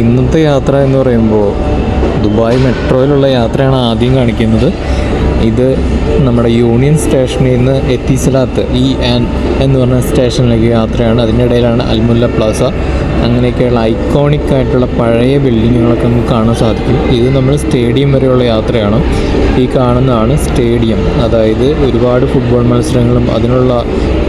ഇന്നത്തെ യാത്ര എന്ന് പറയുമ്പോൾ ദുബായ് മെട്രോയിലുള്ള യാത്രയാണ് ആദ്യം കാണിക്കുന്നത്. ഇത് നമ്മുടെ യൂണിയൻ സ്റ്റേഷനിൽ നിന്ന് എത്തിസലാത്ത് ഇ ആൻ എന്ന് പറഞ്ഞ സ്റ്റേഷനിലേക്ക് യാത്രയാണ്. അതിനിടയിലാണ് അൽമുല്ല പ്ലാസ. അങ്ങനെയൊക്കെയുള്ള ഐക്കോണിക് ആയിട്ടുള്ള പഴയ ബിൽഡിങ്ങുകളൊക്കെ നമുക്ക് കാണാൻ സാധിക്കും. ഇത് നമ്മൾ സ്റ്റേഡിയം വരെയുള്ള യാത്രയാണ്. ഈ കാണുന്നതാണ് സ്റ്റേഡിയം. അതായത് ഒരുപാട് ഫുട്ബോൾ മത്സരങ്ങളും അതിനുള്ള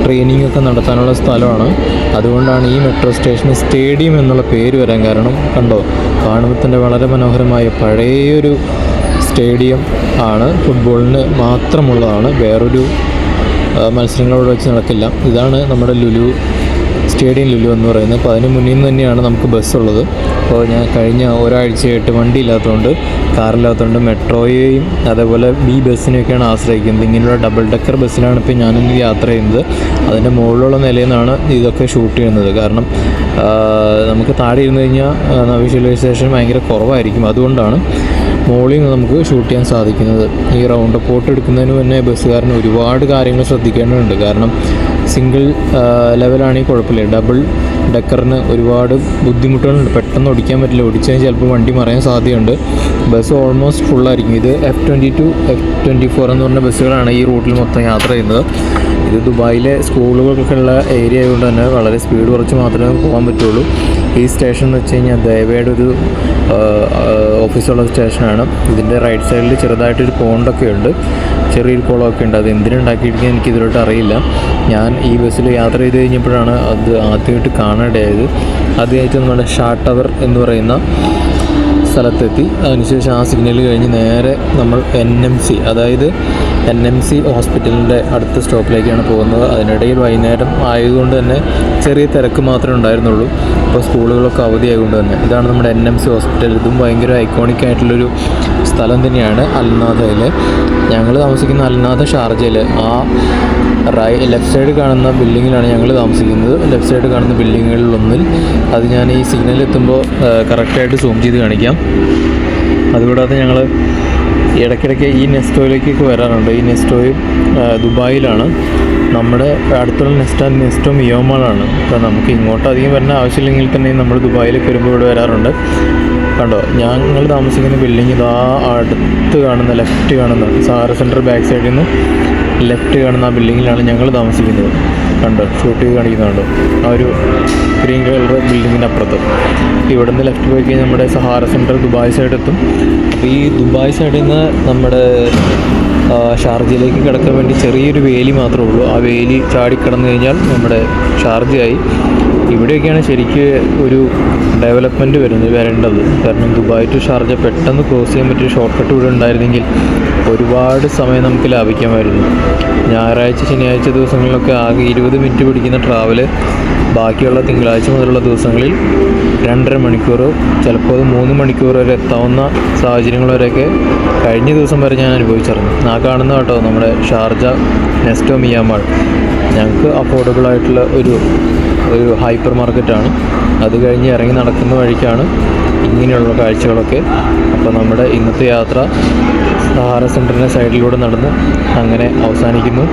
ട്രെയിനിങ് ഒക്കെ നടത്താനുള്ള സ്ഥലമാണ്. അതുകൊണ്ടാണ് ഈ മെട്രോ സ്റ്റേഷന് സ്റ്റേഡിയം എന്നുള്ള പേര് വരാൻ കാരണം. കണ്ടോ? കാണുമ്പോൾ തന്നെ വളരെ മനോഹരമായ പഴയൊരു സ്റ്റേഡിയം ആണ്. ഫുട്ബോളിന് മാത്രമുള്ളതാണ്. വേറൊരു മത്സരങ്ങളോട് വെച്ച് നടക്കില്ല. ഇതാണ് നമ്മുടെ ലുലു സ്റ്റേഡിയം ലുലു എന്ന് പറയുന്നത്. അപ്പോൾ അതിന് മുന്നിൽ നിന്ന് തന്നെയാണ് നമുക്ക് ബസ്സുള്ളത് അപ്പോൾ ഞാൻ കഴിഞ്ഞ ഒരാഴ്ചയായിട്ട് വണ്ടി ഇല്ലാത്തതുകൊണ്ട് കാറില്ലാത്തതുകൊണ്ട് മെട്രോയെയും അതേപോലെ ബി ബസ്സിനെയൊക്കെയാണ് ആശ്രയിക്കുന്നത്. ഇങ്ങനെയുള്ള ഡബിൾ ഡെക്കർ ബസ്സിലാണ് ഇപ്പോൾ ഞാനിന്ന് യാത്ര ചെയ്യുന്നത്. അതിന്റെ മുകളിലുള്ള നിലയിൽ നിന്നാണ് ഇതൊക്കെ ഷൂട്ട് ചെയ്യുന്നത്. കാരണം നമുക്ക് താഴെ ഇരുന്ന് കഴിഞ്ഞാൽ വിഷ്വലൈസേഷൻ ഭയങ്കര കുറവായിരിക്കും. അതുകൊണ്ടാണ് മോളിൽ നിന്ന് നമുക്ക് ഷൂട്ട് ചെയ്യാൻ സാധിക്കുന്നത്. ഈ റൗണ്ട് പോട്ട് എടുക്കുന്നതിന് മുന്നേ ബസ്സുകാരന് ഒരുപാട് കാര്യങ്ങൾ ശ്രദ്ധിക്കേണ്ടതുണ്ട്. കാരണം സിംഗിൾ ലെവലാണെങ്കിൽ കുഴപ്പമില്ല. ഡബിൾ ഡെക്കറിന് ഒരുപാട് ബുദ്ധിമുട്ടുകളുണ്ട്. പെട്ടെന്ന് ഓടിക്കാൻ പറ്റില്ല. ഓടിച്ചാൽ ചിലപ്പോൾ വണ്ടി മറയാൻ സാധ്യതയുണ്ട്. ബസ് ഓൾമോസ്റ്റ് ഫുള്ളായിരിക്കും. ഇത് F twenty two F twenty four എന്ന് പറഞ്ഞ ബസ്സുകളാണ് ഈ റൂട്ടിൽ മൊത്തം യാത്ര ചെയ്യുന്നത്. ഇത് ദുബായിലെ സ്കൂളുകൾക്കുള്ള ഏരിയ ആയതുകൊണ്ട് തന്നെ വളരെ സ്പീഡ് കുറച്ച് മാത്രമേ പോകാൻ പറ്റുള്ളൂ. ഈ സ്റ്റേഷൻ എന്ന് വെച്ച് കഴിഞ്ഞാൽ ദയവയുടെ ഒരു ഓഫീസുള്ള സ്റ്റേഷനാണ്. ഇതിന്റെ റൈറ്റ് സൈഡിൽ ചെറുതായിട്ടൊരു പോണ്ടൊക്കെ ഉണ്ട്. ചെറിയൊരു കുളമൊക്കെ ഉണ്ട്. അത് എന്തിനുണ്ടാക്കിയിരിക്കുന്നത് എനിക്ക് ഇതിലോട്ട് അറിയില്ല. ഞാൻ ഈ ബസ്സിൽ യാത്ര ചെയ്ത് കഴിഞ്ഞപ്പോഴാണ് അത് ആദ്യമായിട്ട് കാണാനിടയായത് ആദ്യമായിട്ട് നമ്മുടെ ടവർ എന്ന് പറയുന്ന സ്ഥലത്തെത്തി. അതിനുശേഷം ആ സിഗ്നൽ കഴിഞ്ഞ് നേരെ നമ്മൾ എൻ എം സി അതായത് എൻ എം സി ഹോസ്പിറ്റലിന്റെ അടുത്ത സ്റ്റോപ്പിലേക്കാണ് പോകുന്നത്. അതിനിടയിൽ വൈകുന്നേരം ആയതുകൊണ്ട് തന്നെ ചെറിയ തിരക്ക് മാത്രമേ ഉണ്ടായിരുന്നുള്ളൂ. ഇപ്പോൾ സ്കൂളുകളൊക്കെ അവധിയായതുകൊണ്ട് തന്നെ. ഇതാണ് നമ്മുടെ എൻ എം സി ഹോസ്പിറ്റൽ. ഇതും ഭയങ്കര ഐക്കോണിക് ആയിട്ടുള്ളൊരു സ്ഥലം തന്നെയാണ് അൽനാഥയിൽ ഞങ്ങൾ താമസിക്കുന്ന അൽനാഥ ഷാർജയിൽ ആ റൈ ലെഫ്റ്റ് സൈഡ് കാണുന്ന ബിൽഡിങ്ങിലാണ് ഞങ്ങൾ താമസിക്കുന്നത്. ലെഫ്റ്റ് സൈഡ് കാണുന്ന ബിൽഡിങ്ങുകളിലൊന്നിൽ അത് ഞാൻ ഈ സിഗ്നൽ എത്തുമ്പോൾ കറക്റ്റായിട്ട് സൂം ചെയ്ത് കാണിക്കാം. അതുകൂടാതെ ഞങ്ങൾ ഇടയ്ക്കിടയ്ക്ക് ഈ നെസ്റ്റോയിലേക്കൊക്കെ വരാറുണ്ട്. ഈ നെസ്റ്റോയും ദുബായിലാണ്. നമ്മുടെ അടുത്തുള്ള നെസ്റ്റ ഇയോ മിയോമാളാണ് അപ്പോൾ നമുക്ക് ഇങ്ങോട്ട് അധികം വരേണ്ട ആവശ്യമില്ലെങ്കിൽ തന്നെ നമ്മൾ ദുബായിലേക്ക് വരുമ്പോൾ ഇവിടെ വരാറുണ്ട്. കണ്ടോ ഞങ്ങൾ താമസിക്കുന്ന ബിൽഡിംഗ് ഇതാ അടുത്ത് കാണുന്ന ലെഫ്റ്റ് കാണുന്ന സാറ സെന്റർ ബാക്ക് സൈഡിൽ നിന്ന് ലെഫ്റ്റ് കാണുന്ന ആ ബിൽഡിങ്ങിലാണ് ഞങ്ങൾ താമസിക്കുന്നത്. കണ്ടോ ഷൂട്ട് ചെയ്ത് കാണിക്കുന്നുണ്ടോ ആ ഒരു ഗ്രീൻ കളർ ബിൽഡിങ്ങിന്റെ അപ്പുറത്ത്. ഇവിടെ നിന്ന് ലെഫ്റ്റ് പോയി കഴിഞ്ഞാൽ നമ്മുടെ സഹാര സെന്റർ ദുബായ് സൈഡ് എത്തും. അപ്പോൾ ഈ ദുബായ് സൈഡിൽ നിന്ന് നമ്മുടെ ഷാർജയിലേക്ക് കിടക്കാൻ വേണ്ടി ചെറിയൊരു വേലി മാത്രമേ ഉള്ളൂ. ആ വേലി ചാടിക്കടന്നു കഴിഞ്ഞാൽ നമ്മുടെ ഷാർജയായി. ഇവിടെയൊക്കെയാണ് ശരിക്ക് ഒരു ഡെവലപ്മെന്റ് വരുന്നത് വരേണ്ടത്. കാരണം ദുബായ് ടു ഷാർജ പെട്ടെന്ന് ക്രോസ് ചെയ്യാൻ പറ്റിയ ഷോർട്ട് കട്ട് ഇവിടെ ഉണ്ടായിരുന്നെങ്കിൽ ഒരുപാട് സമയം നമുക്ക് ലാഭിക്കാമായിരുന്നു. ഞായറാഴ്ച ശനിയാഴ്ച ദിവസങ്ങളിലൊക്കെ ആകെ ഇരുപത് മിനിറ്റ് പിടിക്കുന്ന ട്രാവൽ ബാക്കിയുള്ള തിങ്കളാഴ്ച മുതലുള്ള ദിവസങ്ങളിൽ രണ്ടര മണിക്കൂറോ ചിലപ്പോൾ അത് മൂന്ന് മണിക്കൂർ വരെ എത്താവുന്ന സാഹചര്യങ്ങൾ വരെയൊക്കെ കഴിഞ്ഞ ദിവസം വരെ ഞാൻ അനുഭവിച്ചിരുന്നു. ആ കാണുന്ന കേട്ടോ നമ്മുടെ ഷാർജ നെസ്റ്റോ മിയാമാൾ ഞങ്ങൾക്ക് അഫോർഡബിൾ ആയിട്ടുള്ള ഒരു ഒരു ഹൈപ്പർ മാർക്കറ്റാണ് അത് കഴിഞ്ഞ് ഇറങ്ങി നടക്കുന്ന വഴിക്കാണ് ഇങ്ങനെയുള്ള കാഴ്ചകളൊക്കെ. അപ്പോൾ നമ്മുടെ ഇന്നത്തെ യാത്ര സഹാര സെന്ററിന്റെ സൈഡിലൂടെ നടന്ന് അങ്ങനെ അവസാനിക്കുന്നു.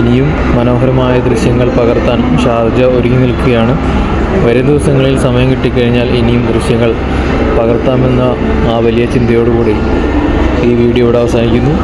ഇനിയും മനോഹരമായ ദൃശ്യങ്ങൾ പകർത്താൻ ഷാർജ ഒരുങ്ങി നിൽക്കുകയാണ്. വരും ദിവസങ്ങളിൽ സമയം കിട്ടിക്കഴിഞ്ഞാൽ ഇനിയും ദൃശ്യങ്ങൾ പകർത്താമെന്ന ആ വലിയ ചിന്തയോടുകൂടി ഈ വീഡിയോ ഇവിടെ അവസാനിക്കുന്നു.